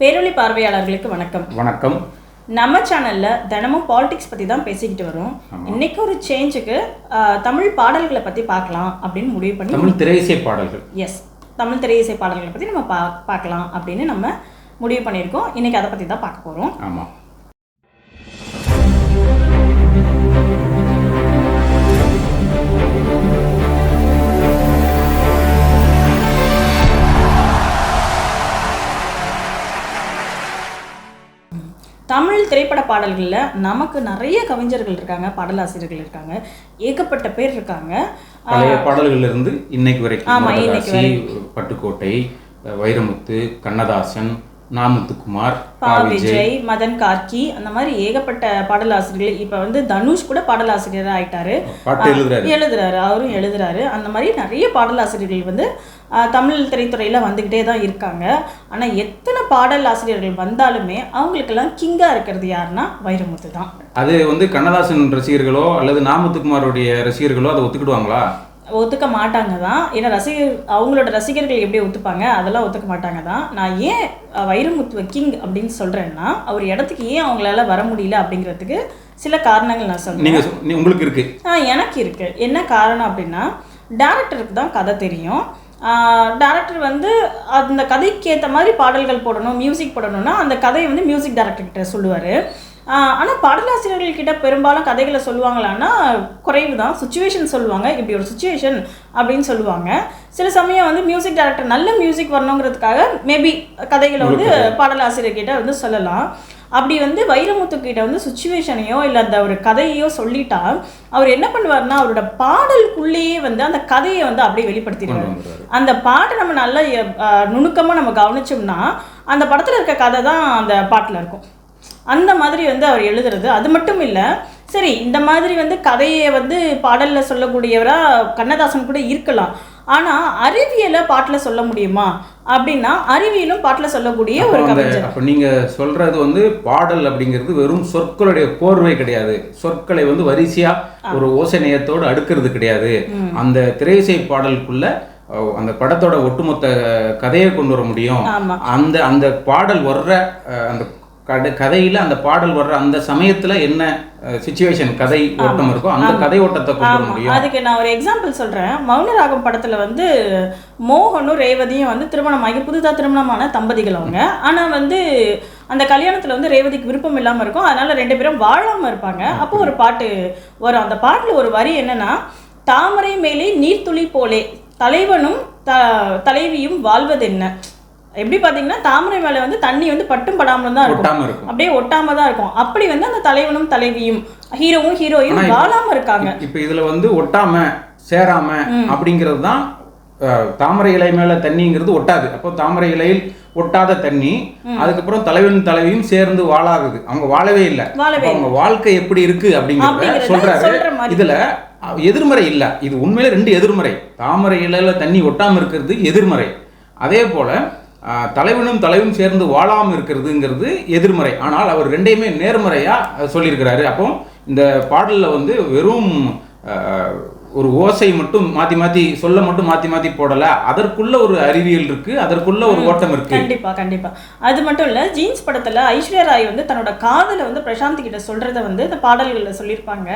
பேரொளி பார்வையாளர்களுக்கு வணக்கம். வணக்கம். நம்ம சேனல்ல தினமும் பாலிடிக்ஸ் பத்தி தான் பேசிக்கிட்டு வரோம். இன்னைக்கு ஒரு சேஞ்சுக்கு தமிழ் பாடல்களை பத்தி பார்க்கலாம் அப்படின்னு முடிவு பண்ணி தமிழ் திரையிசை பாடல்கள். எஸ் தமிழ் திரையிசை பாடல்களை பத்தி நம்ம பா பார்க்கலாம் அப்படின்னு நம்ம முடிவு பண்ணியிருக்கோம். இன்னைக்கு அதை பத்தி தான் பார்க்க போறோம். ஆமாம் தமிழ் திரைப்பட பாடல்களில் நமக்கு நிறைய கவிஞர்கள் இருக்காங்க பாடலாசிரியர்கள் இருக்காங்க ஏகப்பட்ட பேர் இருக்காங்க. பழைய பாடல்கள்ல இருந்து இன்னைக்கு வரைக்கும். பட்டுக்கோட்டை வைரமுத்து கண்ணதாசன் நாமுத்துக்குமார் பா விஜய் மதன் கார்கி அந்த மாதிரி ஏகப்பட்ட பாடலாசிரியர்கள். இப்போ வந்து தனுஷ் கூட பாடலாசிரியராக ஆயிட்டாரு. எழுதுறாரு. அவரும் எழுதுறாரு. அந்த மாதிரி நிறைய பாடலாசிரியர்கள் வந்து தமிழ் திரைத்துறையில் வந்துக்கிட்டே தான் இருக்காங்க. ஆனால் எத்தனை பாடல் ஆசிரியர்கள் வந்தாலுமே அவங்களுக்கெல்லாம் கிங்காக இருக்கிறது யாருன்னா வைரமுத்து தான். அது வந்து கண்ணதாசன் ரசிகர்களோ அல்லது நாமுத்துக்குமாருடைய ரசிகர்களோ அதை ஒத்துக்கிடுவாங்களா? ஒத்துக்க மாட்டாங்க தான் ஏன்னா ரசிகர் அவங்களோட ரசிகர்கள் எப்படி ஒத்துப்பாங்க? அதெல்லாம் ஒத்துக்க மாட்டாங்க தான் நான் ஏன் வைரமுத்துவ கிங் அப்படின்னு சொல்கிறேன்னா அவர் இடத்துக்கு ஏன் அவங்களால வர முடியல அப்படிங்கிறதுக்கு சில காரணங்கள் நான் சொல்றேன். நீங்க சொ- நீ- உங்களுக்கு இருக்கு. ஆ எனக்கு இருக்கு. என்ன காரணம் அப்படின்னா டேரக்டருக்கு தான் கதை தெரியும். டேரக்டர் வந்து அந்த கதைக்கு ஏற்ற மாதிரி பாடல்கள் போடணும் மியூசிக் போடணும்னா அந்த கதையை வந்து மியூசிக் டைரக்டர்கிட்ட சொல்லுவார். ஆனால் பாடலாசிரியர்கள் கிட்ட பெரும்பாலும் கதைகளை சொல்லுவாங்களான்னா குறைவு தான் சுச்சுவேஷன் சொல்லுவாங்க. இப்படி ஒரு சுச்சுவேஷன் அப்படின்னு சொல்லுவாங்க. சில சமயம் வந்து மியூசிக் டைரக்டர் நல்ல மியூசிக் வரணுங்கிறதுக்காக மேபி கதைகளை வந்து பாடலாசிரியர்கிட்ட வந்து சொல்லலாம். அப்படி வந்து வைரமுத்து கிட்ட வந்து சுச்சுவேஷனையோ இல்லை அந்த ஒரு கதையோ சொல்லிட்டா அவர் என்ன பண்ணுவார்னா அவரோட பாடலுக்குள்ளேயே வந்து அந்த கதையை வந்து அப்படியே வெளிப்படுத்திடுவார். அந்த பாட்டை நம்ம நல்லா நுணுக்கமாக நம்ம கவனிச்சோம்னா அந்த படத்தில் இருக்க கதை தான் அந்த பாட்டில் இருக்கும். அந்த மாதிரி வந்து அவர் எழுதுறது. அது மட்டும் இல்லை சரி இந்த மாதிரி வந்து கதையை வந்து பாடலில் சொல்லக்கூடியவரா கண்ணதாசன் கூட இருக்கலாம். ஆனால் அறிவியலை பாட்டில் சொல்ல முடியுமா? அப்படின்னா அறிவியலும் பாட்டில் சொல்லக்கூடிய ஒரு கவிஞர் அப்ப நீங்க சொல்றது வந்து பாடல் அப்படிங்கிறது வெறும் சொற்களுடைய கோர்வை கிடையாது. சொற்களை வந்து வரிசையா ஒரு ஓசைநயத்தோடு அடுக்கிறது கிடையாது. அந்த திரையிசை பாடலுக்குள்ள அந்த படத்தோட ஒட்டுமொத்த கதையை கொண்டு வர முடியும். அந்த அந்த பாடல் வர்ற அந்த கதை கதையில அந்த பாடல் வர்ற அந்த சமயத்துல என்ன சுச்சுவேஷன் கதை ஓட்டம் இருக்கோ அந்த கதை ஓட்டத்தை கொண்டு முடியும். அதுக்கு நான் ஒரு எக்ஸாம்பிள் சொல்றேன். மௌனராகம் படத்துல வந்து மோகனும் ரேவதியும் வந்து திருமணமாகி புதுதா திருமணமான தம்பதிகள் அவங்க. ஆனா வந்து அந்த கல்யாணத்துல வந்து ரேவதிக்கு விருப்பம் இல்லாம இருக்கும். அதனால ரெண்டு பேரும் வாழாம இருப்பாங்க. அப்போ ஒரு பாட்டு வரும். அந்த பாட்டுல ஒரு வரி என்னன்னா தாமரை மேலே நீர்த்துளி போலே தலைவனும் த தலைவியும் வாழ்வதென்ன? எப்படி பாத்தீங்கன்னா தாமரை மேல வந்து தண்ணி வந்து பட்டும் படாமலும் தான் இருக்கும். அப்படியே ஒட்டாம தான் இருக்கும். அப்படி வந்து அந்த தலைவனும் தலைவியும் ஹீரோவும் ஹீரோயும் வாழாம இருக்காங்க. இப்ப இதுல வந்து ஒட்டாம சேராம அப்படிங்கிறது தான் தாமரை இலை மேல தண்ணிங்கிறது ஒட்டாது. அப்போ தாமரை இலையில் ஒட்டாத தண்ணி அதுக்கப்புறம் தலைவன் தலைவியும் சேர்ந்து வாழாகுது. அவங்க வாழவே இல்லை. அவங்க வாழ்க்கை எப்படி இருக்கு அப்படிங்கிறத சொல்றாரு. இதுல எதிர்மறை இல்ல. இது உண்மையில ரெண்டு எதிர்மறை. தாமரை இலையில தண்ணி ஒட்டாம இருக்கிறது எதிர்மறை. அதே போல தலைவனும் தலைவனும் சேர்ந்து வாழாம இருக்கிறதுங்கிறது எதிர்மறை. ஆனால் அவர் ரெண்டையுமே நேர்மறையா அஹ், சொல்லியிருக்கிறாரு. அப்போ இந்த பாடல்ல வந்து வெறும் ஒரு ஓசை மட்டும் மாத்தி மாத்தி சொல்ல மட்டும் மாத்தி மாத்தி போடல. அதற்குள்ள ஒரு அறிவியல் இருக்கு அதற்குள்ள ஒரு ஓட்டம் இருக்கு. கண்டிப்பா கண்டிப்பா. அது மட்டும் இல்ல ஜீன்ஸ் படத்துல ஐஸ்வர்யா ராய் வந்து தன்னோட காதலை வந்து பிரசாந்த் கிட்ட சொல்றத வந்து இந்த பாடல்கள்ல சொல்லியிருப்பாங்க.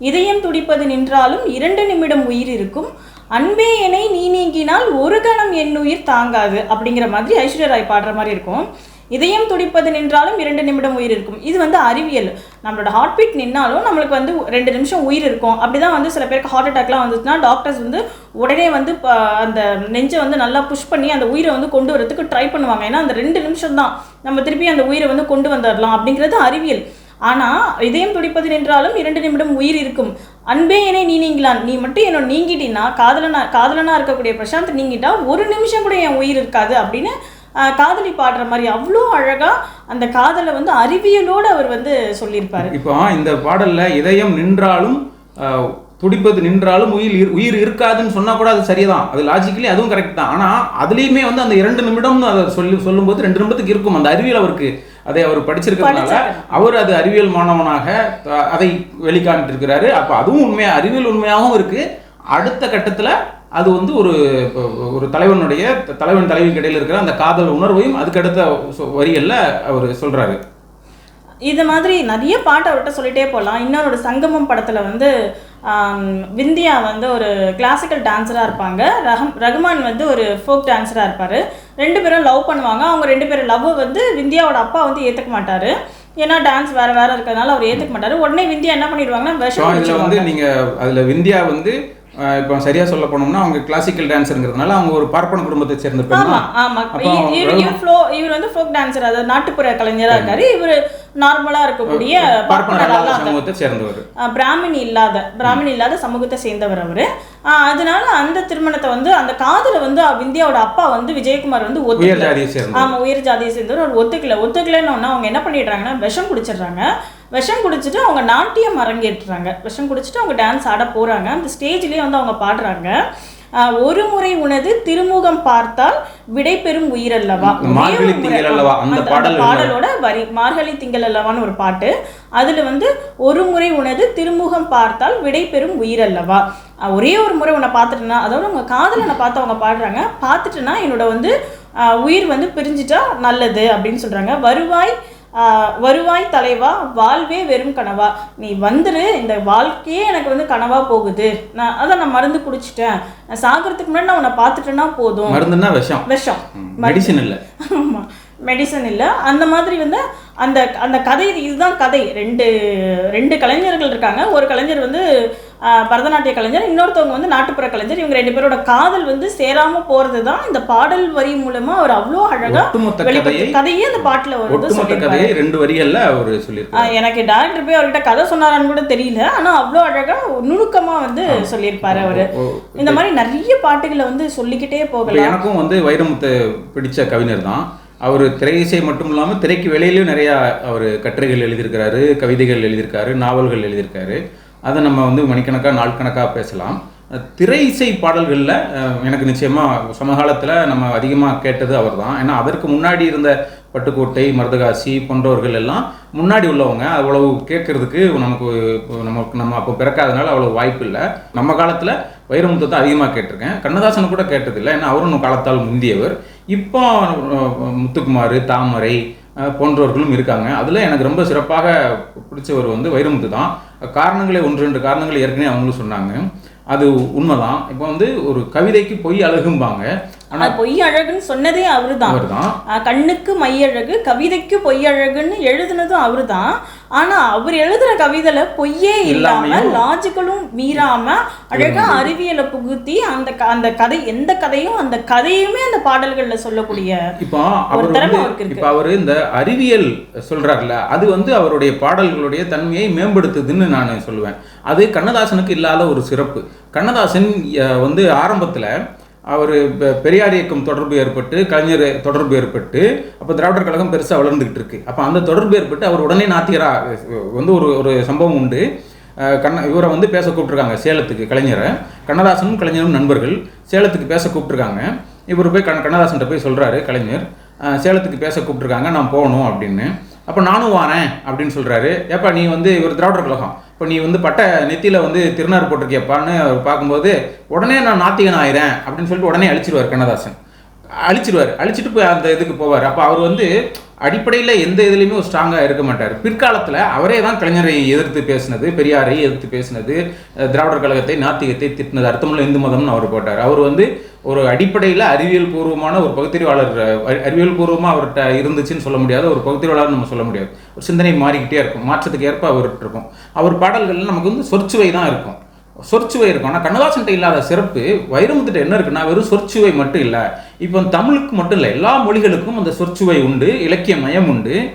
இதயம் துடிப்பது நின்றாலும் இரண்டு நிமிடம் உயிர் இருக்கும். அன்பே என்னை நீ நீங்கினால் ஒரு கணம் என் உயிர் தாங்காது அப்படிங்கிற மாதிரி ஐஸ்வர்யா ராய் பாடுற மாதிரி இருக்கும். இதயம் துடிப்பது நின்றாலும் இரண்டு நிமிடம் உயிர் இருக்கும். இது வந்து அறிவியல். நம்மளோட ஹார்ட் பீட் நின்னாலும் நம்மளுக்கு வந்து ரெண்டு நிமிஷம் உயிர் இருக்கும். அப்படிதான் வந்து சில பேருக்கு ஹார்ட் அட்டாக்லாம் வந்துச்சுன்னா டாக்டர்ஸ் வந்து உடனே வந்து ப- அந்த நெஞ்சை வந்து நல்லா புஷ் பண்ணி அந்த உயிரை வந்து கொண்டு வரதுக்கு ட்ரை பண்ணுவாங்க. ஏன்னா அந்த ரெண்டு நிமிஷம் தான் நம்ம திருப்பி அந்த உயிரை வந்து கொண்டு வந்துடலாம் அப்படிங்கிறது அறிவியல். ஆனால் இதயம் துடிப்பது நின்றாலும் இரண்டு நிமிடம் உயிர் இருக்கும். அன்பே என்னை நீ நீங்களான் நீ மட்டும் என்னோட நீங்கிட்டினா காதலனா காதலனாக இருக்கக்கூடிய பிரசாந்த் நீங்கிட்டா ஒரு நிமிஷம் கூட என் உயிர் இருக்காது அப்படின்னு காதலி பாடுற மாதிரி அவ்வளோ அழகாக அந்த காதலை வந்து அறிவியலோடு அவர் வந்து சொல்லியிருப்பார். இப்போ இந்த பாடலில் இதயம் நின்றாலும் துடிப்பது நின்றாலும் உயிர் இரு- உயிர் இருக்காதுன்னு சொன்னால் கூட அது சரிதான். அது லாஜிக்கலி அதுவும் கரெக்ட் தான். ஆனால் அதுலேயுமே வந்து அந்த இரண்டு நிமிடம்னு அதை சொல்லி சொல்லும்போது ரெண்டு நிமிடத்துக்கு இருக்கும். அந்த அறிவியல் அவருக்கு. அதை அவர் படிச்சிருக்கிறதுனால. அவர் அது அறிவியல் மாணவனாக அதை வெளிக்காட்டிருக்கிறாரு. அப்ப அதுவும் உண்மையா அறிவியல் உண்மையாகவும் இருக்கு. அடுத்த கட்டத்துல அது வந்து ஒரு ஒரு தலைவனுடைய தலைவன் தலைவிக்கு இடையில இருக்கிற அந்த காதல் உணர்வையும் அதுக்கடுத்த வரிகள்ல அவர் சொல்றாரு. இது மாதிரி நிறைய பாட்டு அவர்கிட்ட சொல்லிட்டே போகலாம் இன்னொரு சங்கமம் படத்தில் வந்து விந்தியா வந்து ஒரு கிளாசிக்கல் டான்ஸராக இருப்பாங்க. ரஹம் ரகுமான் வந்து ஒரு ஃபோக் டான்ஸராக இருப்பார். ரெண்டு பேரும் லவ் பண்ணுவாங்க. அவங்க ரெண்டு பேரும் லவ் வந்து விந்தியாவோட அப்பா வந்து ஏற்றுக்க மாட்டார். ஏன்னா டான்ஸ் வேறு வேறு இருக்கிறதுனால அவர் ஏற்றுக்க மாட்டார். உடனே விந்தியா என்ன பண்ணிடுவாங்கன்னா விஷம் வந்து குடிச்சிருவாங்க. நீங்க அதுல விந்தியா வந்து இப்போ சரியா சொல்ல போனோம்னா அவங்க கிளாசிக்கல் டான்ஸருங்கிறதுனால அவங்க ஒரு பார்ப்பன குடும்பத்தை சேர்ந்த பெண் ஆமா இவர் வந்து ஃபோக் டான்சர் அதாவது நாட்டுப்புற கலைஞரா இருக்காரு. இவர் நார்மலா இருக்கக்கூடிய சமூகத்தை சேர்ந்தவர். பிராமின் இல்லாத பிராமின் இல்லாத சமூகத்தை சேர்ந்தவர் அவர். அதனால அந்த திருமணத்தை வந்து அந்த காதலை வந்து விந்தியாவோட அப்பா வந்து விஜயகுமார் வந்து உயர் ஒத்துக்கல ஜாதியை சேர்ந்தவர். ஆமா உயர் ஜாதியை சேர்ந்தவர். அவர் ஒத்துக்கல. ஒத்துக்கலன்னு அவங்க என்ன பண்ணிடுறாங்கன்னா விஷம் குடிச்சிடுறாங்க. விஷம் குடிச்சிட்டு அவங்க நாட்டியம் அரங்கேற்றுறாங்க. விஷம் குடிச்சிட்டு அவங்க டான்ஸ் ஆட போறாங்க. அந்த ஸ்டேஜ்லயே வந்து அவங்க பாடுறாங்க. ஒரு முறை உனது திருமுகம் பார்த்தால் விடை பெறும் திங்கள் அல்லவா, அந்த அந்த- பாடல் அந்த பாடலோட வரி மார்கழி திங்கள் அல்லவான்னு ஒரு பாட்டு. அதுல வந்து ஒரு முறை உனது திருமுகம் பார்த்தால் விடை பெறும் உயிரல்லவா அஹ் ஒரே ஒரு முறை உன்னை பார்த்துட்டேன்னா அதாவது உங்க காதலனை பார்த்து அவங்க பாடுறாங்க. பார்த்துட்டுனா என்னோட வந்து உயிர் வந்து பிரிஞ்சிட்டா நல்லது அப்படின்னு சொல்றாங்க. வருவாய் வருவாய் தலைவா வாழ்வே வெறும் கனவா. நீ வந்துரு இந்த வாழ்க்கையே எனக்கு வந்து கனவா போகுது. நான் அதான் நான் மருந்து குடிச்சிட்டேன். நான் சாகிறதுக்கு முன்னாடி நான் உன்னை பார்த்துட்டேன்னா போதும். மருந்துன்னா விஷம். விஷம். மெடிசின் இல்ல. ஆமாம் மெடிசன் இல்லை. அந்த மாதிரி வந்து அந்த அந்த கதை இதுதான் கதை. ரெண்டு ரெண்டு கலைஞர்கள் இருக்காங்க. ஒரு கலைஞர் வந்து பரதநாட்டிய கலைஞர் இன்னொருத்தவங்க வந்து நாட்டுப்புற கலைஞர். இவங்க ரெண்டு பேரோட காதல் வந்து சேராம போறது தான் இந்த பாடல் வரி மூலமா அவர் அவ்வளோ அழகா வெளிப்படுத்தி கதையை அந்த பாட்டுல வருது ரெண்டு வரிகள்ல அவர் சொல்லியிருக்காரு எனக்கு டேரக்டர் போய் அவர்கிட்ட கதை சொன்னாரான்னு கூட தெரியல. ஆனா அவ்வளோ அழகா நுணுக்கமா வந்து சொல்லியிருப்பாரு அவரு. இந்த மாதிரி நிறைய பாட்டுகளை வந்து சொல்லிக்கிட்டே போகலாம். எனக்கும் வந்து வைரமுத்து பிடிச்ச கவிஞர் தான். அவர் திரை இசை மட்டும் இல்லாமல் திரைக்கு வெளியிலையும் நிறையா அவர் கட்டுரைகள் எழுதியிருக்கிறாரு கவிதைகள் எழுதியிருக்காரு நாவல்கள் எழுதியிருக்காரு. அதை நம்ம வந்து மணிக்கணக்காக நாள் கணக்காக பேசலாம். திரை இசை பாடல்களில் எனக்கு நிச்சயமாக சமகாலத்தில் நம்ம அதிகமாக கேட்டது அவர் தான் ஏன்னா அதற்கு முன்னாடி இருந்த பட்டுக்கோட்டை மருதகாசி போன்றவர்கள் எல்லாம் முன்னாடி உள்ளவங்க. அவ்வளவு கேட்கறதுக்கு நமக்கு நமக்கு நம்ம அப்போ பிறக்காதனால அவ்வளோ வாய்ப்பு இல்லை. நம்ம காலத்தில் வைரமுத்து தான் அதிகமாக கேட்டிருக்கேன். கண்ணதாசன் கூட கேட்டதில்லை. ஏன்னா அவரும் காலத்தால் முந்தியவர். இப்போ முத்துக்குமார் தாமரை போன்றவர்களும் இருக்காங்க. அதில் எனக்கு ரொம்ப சிறப்பாக பிடிச்சவர் வந்து வைரமுத்து தான். காரணங்களே ஒன்று ரெண்டு காரணங்கள் ஏற்கனவே அவங்களும் சொன்னாங்க. அது உண்மைதான். இப்போ வந்து ஒரு கவிதைக்கு பொய் அழகும்பாங்க. ஆனால் பொய் அழகுன்னு சொன்னதே அவர் தான் கண்ணுக்கு மையழகு கவிதைக்கு பொய்யழகுன்னு எழுதுனதும் அவர்தான். ஆனா அவர் எழுதுற கவிதையில பொய்யே இல்லாம லாஜிக்கலும் மீறாம அழகா அறிவியலை புகுத்தி அந்த அந்த கதை எந்த கதையும் அந்த கதையுமே அந்த பாடல்கள்ல சொல்லக்கூடிய இப்போ. இப்போ அவர் இந்த அறிவியல் சொல்றாருல அது வந்து அவருடைய பாடல்களுடைய தன்மையை மேம்படுத்துதுன்னு நான் சொல்லுவேன் அது கண்ணதாசனுக்கு இல்லாத ஒரு சிறப்பு கண்ணதாசன் வந்து ஆரம்பத்துல அவர் பெரியார் இயக்கம் தொடர்பு ஏற்பட்டு கலைஞர் தொடர்பு ஏற்பட்டு அப்போ திராவிடர் கழகம் பெருசாக வளர்ந்துக்கிட்டு இருக்கு. அப்போ அந்த தொடர்பு ஏற்பட்டு அவர் உடனே நாத்தியரா வந்து ஒரு ஒரு சம்பவம் உண்டு. கண்ண இவரை வந்து பேச கூப்பிட்ருக்காங்க சேலத்துக்கு கலைஞரை. கண்ணதாசனும் கலைஞரும் நண்பர்கள் சேலத்துக்கு பேச கூப்பிட்ருக்காங்க இவர் போய் கண் கண்ணதாசன்கிட்ட போய் சொல்கிறாரு கலைஞர். சேலத்துக்கு பேச கூப்பிட்ருக்காங்க நான் போகணும் அப்படின்னு. அப்போ நானும் வாரேன் அப்படின்னு சொல்கிறாரு ஏப்பா நீ வந்து இவர் திராவிடர் கழகம். இப்போ நீ வந்து பட்ட நெத்தியில வந்து திருநாறு போட்டிருக்கியப்பான்னு அவர் பார்க்கும்போது உடனே நான் நாத்திகன் ஆயிரேன் அப்படின்னு சொல்லிட்டு உடனே அழிச்சிருவார் கண்ணதாசன். அழிச்சிருவார். அழிச்சிட்டு போய் அந்த இதுக்கு போவார். அப்போ அவர் வந்து அடிப்படையில் எந்த இதுலேயுமே ஒரு ஸ்ட்ராங்காக இருக்க மாட்டார். பிற்காலத்தில் அவரே தான் கலைஞரை எதிர்த்து பேசினது பெரியாரை எதிர்த்து பேசினது திராவிடர் கழகத்தை நாத்திகத்தை திட்டினது அர்த்தமுள்ள இந்து மதம்னு அவர் போட்டார். அவர் வந்து ஒரு அடிப்படையில் அறிவியல் பூர்வமான ஒரு பகுத்தறிவாளர் அறிவியல் பூர்வமாக அவர்கிட்ட இருந்துச்சுன்னு சொல்ல முடியாது. ஒரு பகுத்தறிவாளர் நம்ம சொல்ல முடியாது. ஒரு சிந்தனை மாறிக்கிட்டே இருக்கும். மாற்றத்துக்கு ஏற்ப அவர்கிட்ட இருக்கும். அவர் பாடல்கள் நமக்கு வந்து சொற்சுவை தான் இருக்கும். சொற்சுவை இருக்கும். ஆனால் கண்ணதாசன்ட்ட இல்லாத சிறப்பு வைரமுத்துட்ட என்ன இருக்குன்னா வெறும் சொற்சுவை மட்டும் இல்லை. இப்போ தமிழுக்கு மட்டும் இல்லை எல்லா மொழிகளுக்கும் அந்த சொற்சுவை உண்டு இலக்கிய மயம் உண்டு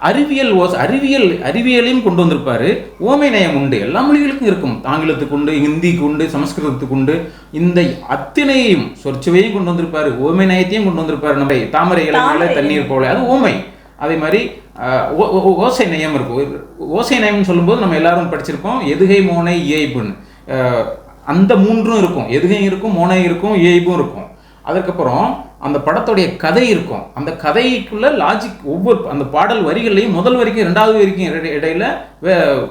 அறிவியல் ஓஸ் அறிவியல் அறிவியலையும் கொண்டு வந்திருப்பாரு. ஓமை நயம் உண்டு. எல்லா மொழிகளுக்கும் இருக்கும். ஆங்கிலத்துக்கு உண்டு ஹிந்திக்கு உண்டு சமஸ்கிருதத்துக்கு உண்டு. இந்த அத்தனையும் சொற்சுவையும் கொண்டு வந்திருப்பாரு. ஓமை நயத்தையும் கொண்டு வந்திருப்பாரு. நம்ம தாமரை இலை மேல தாமரை. தண்ணீர் போல. அது ஓமை. அதே மாதிரி ஓ- ஓ- ஓசை நயம் இருக்கும். ஓசை நயம்னு சொல்லும்போது நம்ம எல்லாரும் படிச்சிருப்போம் எதுகை மோனை இயைபுன்னு அந்த மூன்றும் இருக்கும். எதுகையும் இருக்கும் மோனை இருக்கும் இயைபும் இருக்கும். அதுக்கப்புறம் அந்த படத்துடைய கதை இருக்கும். அந்த கதைக்குள்ள லாஜிக் ஒவ்வொரு அந்த பாடல் வரிகள்லையும் முதல் வரைக்கும் ரெண்டாவது வரைக்கும் இடையில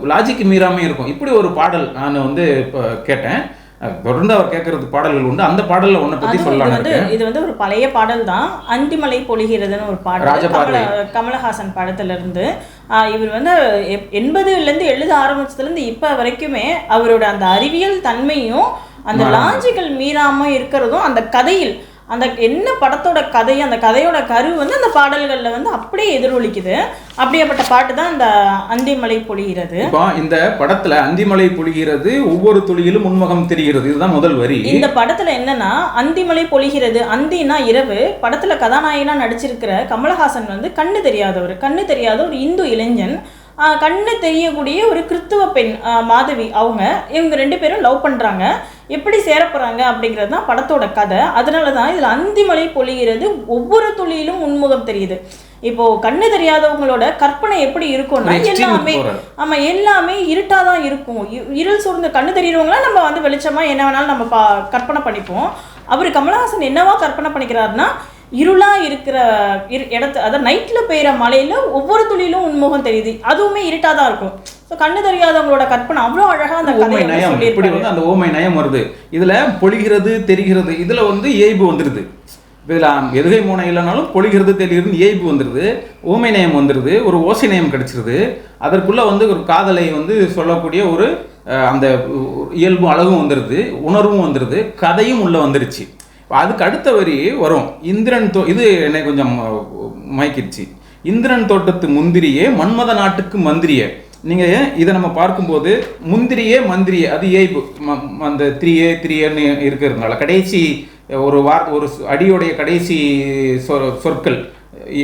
லாஜிக் மீறாமே இருக்கும். இப்படி ஒரு பாடல் நான் வந்து இப்போ கேட்டேன். தொடர்ந்து அவர் கேட்கறது பாடல்கள் உண்டு அந்த பாடல்ல ஒன்றை பத்தி அதுவும் இது வந்து ஒரு பழைய பாடல் தான் அந்திமலை பொழிகிறதுன்னு ஒரு பாடல். கமல கமலஹாசன் படத்துல இருந்து ஆஹ் இவர் வந்து எப்- எண்பதுல இருந்து எழுத ஆரம்பிச்சதுல இருந்து இப்ப வரைக்குமே அவரோட அந்த அறிவியல் தன்மையும் அந்த. லாஜிக்கல் மீறாம இருக்கிறதும் அந்த கதையில் அந்த என்ன படத்தோட கதை அந்த கதையோட கரு வந்து அந்த பாடல்கள்ல வந்து அப்படியே எதிரொலிக்குது. அப்படியேப்பட்ட பாட்டு தான் அந்த அந்திமலை பொழிகிறது. இப்போ இந்த படத்துல அந்திமலை பொழிகிறது ஒவ்வொரு துளியிலும் உன்முகம் தெரிகிறது. இதுதான் முதல் வரி. இந்த படத்துல என்னன்னா அந்திமலை பொழிகிறது அந்தினா இரவு. படத்துல கதாநாயகனா நடிச்சிருக்கிற கமலஹாசன் வந்து கண்ணு தெரியாதவர். கண்ணு தெரியாத ஒரு இந்து இளைஞன். கண்ணு தெரியக்கூடிய ஒரு கிறித்துவ பெண் மாதவி. அவங்க இவங்க ரெண்டு பேரும் லவ் பண்றாங்க. எப்படி சேரப் போறாங்க அப்படிங்கிறது தான் படத்தோட கதை. அதனால தான் இதுல அந்திமலை பொழிகிறது ஒவ்வொரு துளியிலும் உன்முகம் தெரியுது. இப்போ கண்ணு தெரியாதவங்களோட கற்பனை எப்படி இருக்கும்னா எல்லாமே. ஆமா எல்லாமே இருட்டா தான் இருக்கும். இருள் சூழ்ந்த கண்ணு தெரியறவங்கள நம்ம வந்து வெளிச்சமா என்ன வேணாலும் நம்ம பா கற்பனை பண்ணிப்போம். அவர் கமலஹாசன் என்னவா கற்பனை பண்ணிக்கிறாருன்னா இருளா இருக்கிற இரு இடத்து அதாவது நைட்ல பெய்யுற மழையில ஒவ்வொரு துளியிலும் உன்முகம் தெரியுது. அதுவுமே இருட்டா தான் இருக்கும். ஸோ கண்ணு தெரியாதவங்களோட கற்பனை அவ்வளோ அழகா அந்த ஓமை நயம். இப்படி வந்து அந்த ஓமை நயம் வருது. இதுல பொழிகிறது தெரிகிறது இதுல வந்து ஏய்பு வந்துருது. இதுல எதுகை மூனை இல்லைனாலும் பொழிகிறது தெரிகிறது ஏய்பு வந்துருது. ஓமை நயம் வந்துருது. ஒரு ஓசை நயம் கிடைச்சிருது. அதற்குள்ள வந்து ஒரு காதலை வந்து சொல்லக்கூடிய ஒரு அந்த இயல்பும் அழகும் வந்துருது உணர்வும் வந்துருது கதையும் உள்ள வந்துருச்சு. அதுக்கு அடுத்த வரி வரும். இந்திரன் தோ இது என்னை கொஞ்சம் மயக்கிடுச்சு. இந்திரன் தோட்டத்து முந்திரியே மன்மத நாட்டுக்கு மந்திரியே. நீங்கள் இதை நம்ம பார்க்கும்போது முந்திரியே மந்திரியே அது ஏய்பு ம- அந்த த்ரீ ஏ த்ரீ ஏன்னு இருக்கிறதுனால கடைசி ஒரு வார் ஒரு அடியோடைய கடைசி சொ- சொற்கள்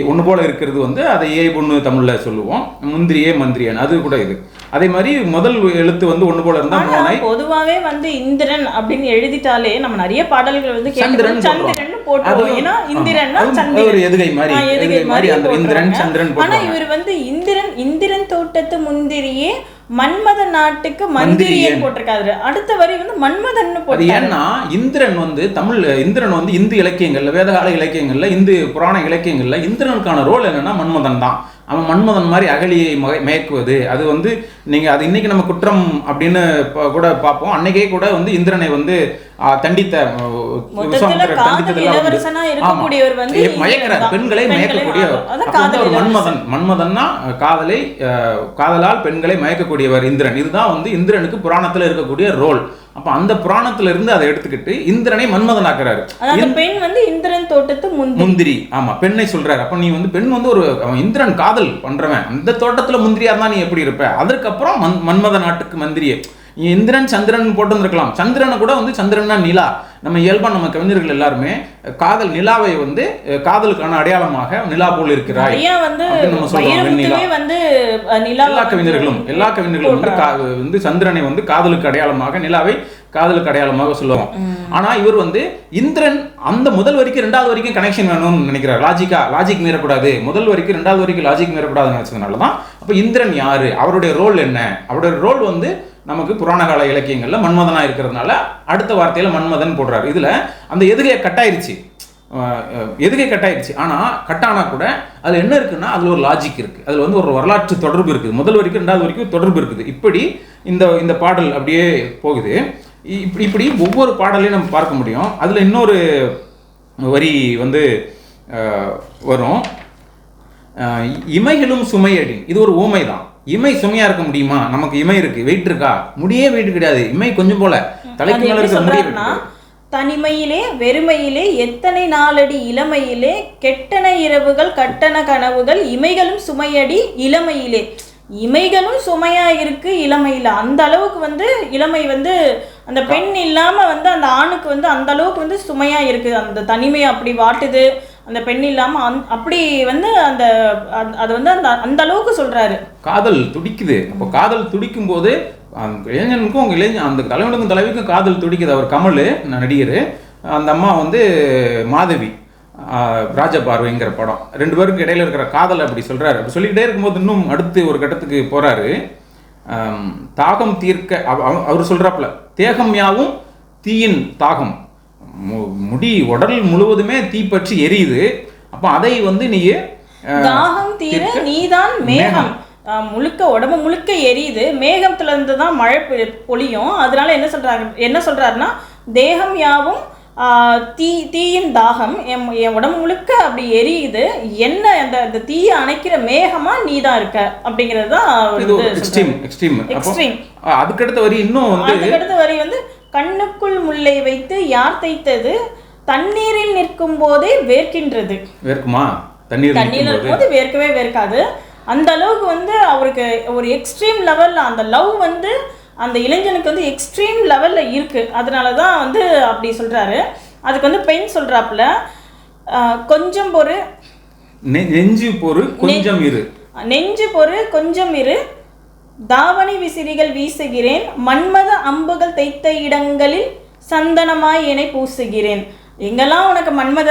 ஒன்று போல இருக்கிறது வந்து அதை ஏய்புன்னு தமிழில் சொல்லுவோம். முந்திரியே மந்திரியன் அது கூட இது. அதே மாதிரி முதல் எழுத்து வந்து ஒன்று போல இருந்தால் ஆனா மோனை. பொதுவாவே வந்து இந்திரன் அப்படின்னு எழுதிட்டாலே நம்ம நிறைய பாடல்கள் வந்து சந்திரன் சந்திரன் போட்டுருவோம். ஏன்னா. இந்திரன்னா சந்திரன் ஒரு எதுகை மாதிரி, எதுகை மாதிரி அந்த. இந்திரன், சந்திரன் ஆனா. இவர் வந்து இந்திரன் இந்திரன் தோட்டத்து முந்திரியே மன்மத நாட்டுக்கு மந்திரியன். போட்டிருக்காரு. அடுத்த வரி வந்து மன்மதன் போட்டிருக்காரு ஏன்னா இந்திரன் வந்து தமிழ் இந்திரன் வந்து இந்து இலக்கியங்கள்ல வேதகால இலக்கியங்கள்ல இந்து புராண இலக்கியங்கள்ல இந்திரனுக்கான ரோல் என்னன்னா மன்மதன் தான் அவன் மன்மதன் மாதிரி அகலியை மயக்குவது. அது வந்து நீங்கள் அது இன்னைக்கு நம்ம குற்றம் அப்படின்னு ப- கூட பார்ப்போம். அன்றைக்கே கூட வந்து இந்திரனை வந்து தண்டித்த மயக்கிறார். பெண்களை மயக்கக்கூடியவர். மன்மதன். மன்மதன்னா காதலை காதலால் பெண்களை மயக்கக்கூடியவர் இந்திரன். இதுதான் வந்து இந்திரனுக்கு புராணத்துல இருக்கக்கூடிய ரோல். அப்ப அந்த புராணத்துல இருந்து அதை எடுத்துக்கிட்டு இந்திரனை மன்மதனாக்குறாரு. பெண் வந்து இந்திரன் தோட்டத்து முந்திரி. ஆமா பெண்ணை சொல்றாரு. அப்ப நீ வந்து பெண் வந்து ஒரு இந்திரன் காதல் பண்றவன். அந்த தோட்டத்துல முந்திரியா இருந்தா நீ எப்படி இருப்ப? அதற்கப்புறம் மன் மன்மத நாட்டுக்கு மந்திரியே. இந்திரன் சந்திரன் போட்டு வந்திருக்கலாம் சந்திரனை கூட வந்து சந்திரன்னா நிலா. நம்ம இயல்பா நம்ம கவிஞர்கள் எல்லாருமே காதல் நிலாவை வந்து காதலுக்கான அடையாளமாக நிலா போல் இருக்கிறாய் வந்து. வந்து எல்லா கவிஞர்களும் எல்லா கவிஞர்களும் வந்து வந்து சந்திரனை வந்து காதலுக்கு அடையாளமாக நிலாவை காதலுக்கு அடையாளமாக சொல்லுவோம். ஆனா இவர் வந்து இந்திரன் அந்த முதல் வரைக்கும் ரெண்டாவது வரைக்கும் கனெக்ஷன் வேணும்னு நினைக்கிறார். லாஜிக்கா லாஜிக் மீறக்கூடாது. முதல் வரைக்கும் ரெண்டாவது வரைக்கும் லாஜிக் மீறக்கூடாதுன்னு நினைச்சதுனால தான் அப்போ இந்திரன் யார்? அவருடைய ரோல் என்ன? அவருடைய ரோல் வந்து நமக்கு புராண கால இலக்கியங்களில் மன்மதனாக இருக்கிறதுனால அடுத்த வார்த்தையில் மன்மதன் போடுறாரு. இதில் அந்த எதுகையை கட்டாயிருச்சு. எதுகை கட்டாயிருச்சு. ஆனால் கட்டானா கூட அதில் என்ன இருக்குன்னா அதில் ஒரு லாஜிக் இருக்குது அதில் வந்து ஒரு வரலாற்று தொடர்பு இருக்குது. முதல் வரைக்கும் ரெண்டாவது வரைக்கும் தொடர்பு இருக்குது. இப்படி இந்த இந்த பாடல் அப்படியே போகுது. இப்படி இப்படி ஒவ்வொரு பாடலையும் நம்ம பார்க்க முடியும். அதில் இன்னொரு வரி வந்து வரும். இமைகளும் சுமையடி. இது ஒரு ஊமை தான் இமை சுமையா இருக்க முடியுமா? நமக்கு இமை இருக்கு. வெயிட் இருக்கா? முடியே வெயிட் கிடையாது. இமை கொஞ்சம் போல. தலைக்கு மேல தனிமையிலே வெறுமையிலே எத்தனை நாளடி இளமையிலே கெட்டன இரவுகள் கட்டன கனவுகள் இமைகளும் சுமையடி இளமையிலே. இமைகளும் சுமையா இருக்கு இளமையில. அந்த அளவுக்கு வந்து இளமை வந்து அந்த பெண் இல்லாம வந்து அந்த ஆணுக்கு வந்து அந்த அளவுக்கு வந்து சுமையா இருக்கு. அந்த தனிமை அப்படி வாட்டுது. அந்த பெண் இல்லாம அந் அப்படி வந்து அந்த அது வந்து அந்த அந்த அளவுக்கு சொல்றாரு. காதல் துடிக்குது. அப்போ காதல் துடிக்கும் போது இளைஞனுக்கும் அவங்க இளைஞன் அந்த தலைவனுக்கும் தலைவிக்கும் காதல் துடிக்குது. அவர் கமல் நடிகர். அந்த அம்மா வந்து மாதவி ஆஹ், ராஜபார்வைங்கிற படம். ரெண்டு பேருக்கு இடையில இருக்கிற காதல் அப்படி சொல்றாரு. அப்படி சொல்லிக்கிட்டே இருக்கும்போது இன்னும் அடுத்து ஒரு கட்டத்துக்கு போறாரு. தாகம் தீர்க்க அவ- அவ- அவர் சொல்றாப்புல தேகம் யாவும் தீயின் தாகம். முடி உடல் முழுவதுமே தீப்பற்றி எரியுது. அப்போ அதை வந்து நீ தாகம் தீர நீதான் மேகம். முழுக்க உடம்பு முழுக்க எரியுது. மேகத்துல இருந்து தான் மழை பொழியும். அதனால என்ன சொல்றாங்க என்ன சொல்றாருன்னா தேகம் யாவும் தீ தீயின் தாகம். என் என் உடம்பு முழுக்க அப்படி எரியுது. என்ன அந்த அந்த தீயை அணைக்கிற மேகமா நீ தான் இருக்க அப்படிங்கிறது தான் எக்ஸ்ட்ரீம் சொல்றாரு. எக்ஸ்ட்ரீம் அதுக்கடுத்த வரி இன்னும் வந்து அதுக்கடுத்த வரி வந்து கண்ணுக்குள் முல்லை வைத்து யார் தைத்தது? தண்ணீரில் நிற்கும் போதே வேர்க்கின்றது. வேர்க்குமா? தண்ணீர் நிற்கும்போது இருக்கும்போது வேர்க்கவே வேர்க்காது. அந்த அளவுக்கு வந்து அவருக்கு ஒரு எக்ஸ்ட்ரீம் லெவலில் அந்த லவ் வந்து அந்த இளைஞனுக்கு வந்து எக்ஸ்ட்ரீம் லெவலில் இருக்குது அதனால தான் வந்து அப்படி சொல்கிறாரு அதுக்கு வந்து பெண் சொல்கிறாப்புல கொஞ்சம் பொறு. நெஞ்சு பொறு கொஞ்சம் இரு. நெஞ்சு பொறு கொஞ்சம் இரு. தாவணி விசிறிகள் வீசுகிறேன் மன்மத அம்புகள் தைத்த இடங்களில் சந்தனமாய் என்னை பூசுகிறேன். எங்கெல்லாம் உனக்கு மன்மத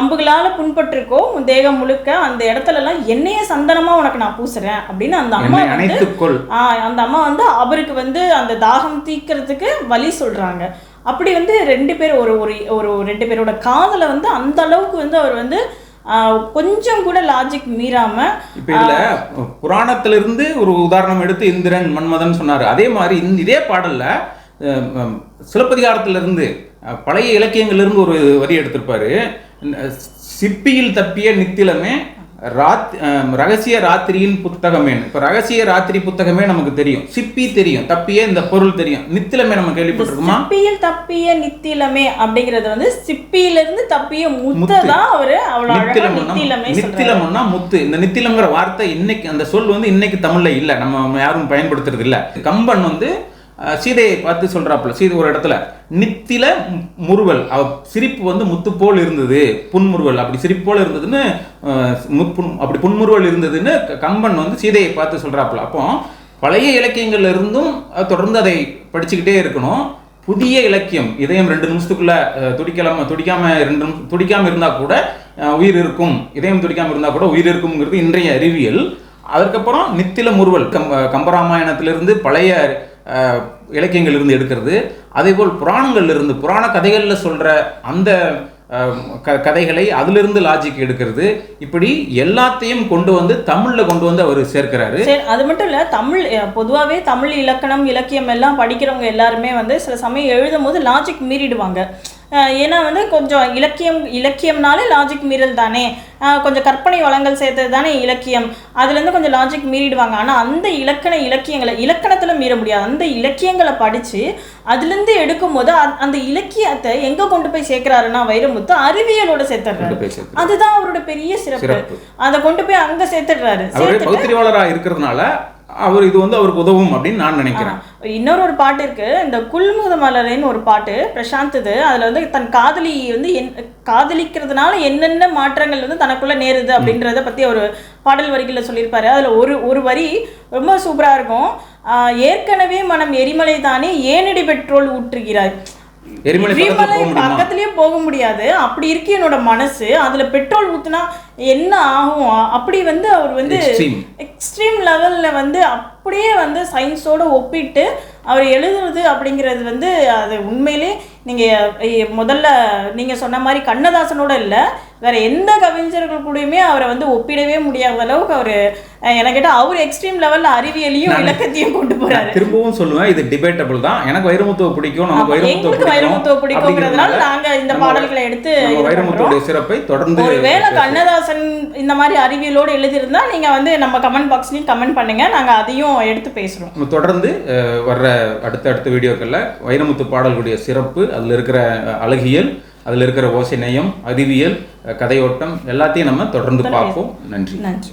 அம்புகளால புண்பட்டிருக்கோ உன் தேகம் முழுக்க அந்த இடத்துலலாம் என்னைய சந்தனமா உனக்கு நான் பூசுறேன் அப்படின்னு அந்த அம்மா வந்து அந்த அம்மா வந்து அவருக்கு வந்து அந்த தாகம் தீக்கிறதுக்கு வழி சொல்றாங்க. அப்படி வந்து ரெண்டு பேர் ஒரு ஒரு ஒரு ரெண்டு பேரோட காதலை வந்து அந்த அளவுக்கு வந்து அவர் வந்து கொஞ்சம் கூட லாஜிக் மீறாம இப்ப இதுல புராணத்திலிருந்து ஒரு உதாரணம் எடுத்து இந்திரன் மன்மதன் சொன்னாரு. அதே மாதிரி இதே பாடல்ல சிலப்பதிகாரத்திலிருந்து பழைய இலக்கியங்களிலிருந்து ஒரு வரி எடுத்திருப்பாரு. சிப்பியில் தப்பிய நித்திலமே ராத் ரகசிய ராத்திரியின் புத்தகமே. இப்ப ரகசிய ராத்திரி புத்தகமே நமக்கு தெரியும். சிப்பி தெரியும். தப்பிய இந்த பொருள் தெரியும். நித்திலமே நம்ம கேள்விப்பட்டிருக்குமா? சிப்பியில் தப்பிய நித்திலமே அப்படிங்கறது வந்து சிப்பியில இருந்து தப்பிய முத்தை தான் அவரு நித்திலம்னா நித்திலமே சொல்றாரு. நித்திலம்னா முத்து. இந்த நித்திலம்ங்கிற வார்த்தை இன்னைக்கு அந்த சொல் வந்து இன்னைக்கு தமிழ்ல இல்ல. நம்ம யாரும் பயன்படுத்துறது இல்ல. கம்பன் வந்து சீதையை பார்த்து சொல்கிறாப்புல சீதை ஒரு இடத்துல நித்தில முறுவல். அவ சிரிப்பு வந்து முத்து போல் இருந்தது புன்முறுவல். அப்படி சிரிப்பு போல் இருந்ததுன்னு அஹ், முத் புன் அப்படி புன்முறுவல் இருந்ததுன்னு க- கம்பன் வந்து சீதையை பார்த்து சொல்கிறாப்புல அப்போ பழைய இலக்கியங்கள்ல இருந்தும் தொடர்ந்து அதை படிச்சுக்கிட்டே இருக்கணும். புதிய இலக்கியம் இதயம் ரெண்டு நிமிஷத்துக்குள்ள அஹ், துடிக்கலாம துடிக்காம ரெண்டு நிமிஷம் துடிக்காம இருந்தால் கூட உயிர் இருக்கும். இதயம் துடிக்காம இருந்தால் கூட உயிர் இருக்கும்ங்கிறது இன்றைய அறிவியல். அதற்கப்புறம் நித்தில முறுவல் கம் கம்பராமாயணத்திலிருந்து பழைய இலக்கியங்கள் இருந்து எடுக்கிறது. அதேபோல் புராணங்கள்ல இருந்து புராண கதைகளில் சொல்கிற அந்த க கதைகளை அதிலிருந்து லாஜிக் எடுக்கிறது. இப்படி எல்லாத்தையும் கொண்டு வந்து தமிழில் கொண்டு வந்து அவர் சேர்க்கிறாரு. சரி அது மட்டும் இல்லை தமிழ் பொதுவாகவே தமிழ் இலக்கணம் இலக்கியம் எல்லாம் படிக்கிறவங்க எல்லாருமே வந்து சில சமயம் எழுதும் போது லாஜிக் மீறிடுவாங்க. ஏன்னா வந்து கொஞ்சம் இலக்கியம் இலக்கியம்னாலே லாஜிக் மீறல் தானே. கொஞ்சம் கற்பனை வளங்கள் சேர்த்தது தானே இலக்கியம். அதுலேருந்து கொஞ்சம் லாஜிக் மீறிடுவாங்க. ஆனால் அந்த இலக்கண இலக்கியங்களை இலக்கணத்தில் மீற முடியாது. அந்த இலக்கியங்களை படித்து அதுலேருந்து எடுக்கும்போது அந்த இலக்கியத்தை எங்கே கொண்டு போய் சேர்க்குறாருன்னா வைரமுத்து அறிவியலோட சேர்க்கிறாரு. அதுதான் அவரோட பெரிய சிறப்பு. அதை கொண்டு போய் அங்கே சேர்த்துடுறாரு. இருக்கிறதுனால அவர் இது வந்து அவருக்கு உதவும் அப்படின்னு நான் நினைக்கிறேன். இன்னொரு ஒரு பாட்டு இருக்கு. இந்த குல்முத மலரின்னு ஒரு பாட்டு பிரசாந்த்து அதுல வந்து தன் காதலி வந்து என் காதலிக்கிறதுனால என்னென்ன மாற்றங்கள் வந்து தனக்குள்ள நேருது அப்படின்றத பத்தி ஒரு பாடல் வரிகளில் சொல்லியிருப்பாரு. அதுல ஒரு ஒரு வரி ரொம்ப சூப்பரா இருக்கும். ஏற்கனவே மனம் எரிமலை தானே ஏனடி பெட்ரோல் ஊற்றுகிறாய்? எரிமலை போக முடியாது. அப்படி இருக்கு என்னோட மனசு. அதுல பெட்ரோல் ஊத்துனா என்ன ஆகும்? அப்படி வந்து அவர் வந்து. எக்ஸ்ட்ரீம் லெவல்ல வந்து அப்படியே வந்து சயின்ஸோட ஒப்பிட்டு அவர் எழுதுறது அப்படிங்கிறது வந்து அது உண்மையிலே நீங்க ஐ- முதல்ல நீங்க சொன்ன மாதிரி கண்ணதாசனோட இல்ல வேற எந்த கவிஞர்கள் கூடயுமே அவரை வந்து ஒப்பிடவே முடியாத அளவுக்கு அவர் எனக்கு கேட்டா அவர் எக்ஸ்ட்ரீம் லெவல்ல அறிவியலையும் இலக்கத்தையும் கொண்டு நான் திரும்பவும் சொல்லுவேன் இது டிபேட்டபிள் தான் எனக்கு வைரமுத்துவை பிடிக்கும் நமக்கு ஆமா, வைரமுத்துவை வைரமுத்துவ பிடிக்குங்கிறதுனால அப்படிங்கிறதுனால நாங்க இந்த நம்ம- பாடல்களை எடுத்து நம்ம வைரமுத்துவோடைய. சிறப்பை தொடர்ந்து ஒருவேளை. கண்ணதாசன் இந்த மாதிரி அறிவியலோடு எழுதியிருந்தா நீங்க வந்து நம்ம கமெண்ட் பாக்ஸ்லயும் கமெண்ட் பண்ணுங்க நாங்க அதையும் எடுத்து பேசுறோம் நம்ம தொடர்ந்து வர்ற அடுத்த அடுத்த வீடியோக்களில் வைரமுத்து பாடல்களுடைய சிறப்பு அதில் இருக்கிற அழகியல் அதில் இருக்கிற ஓசை நயம் அறிவியல் கதையோட்டம் எல்லாத்தையும் நம்ம தொடர்ந்து பார்ப்போம். நன்றி. நன்றி.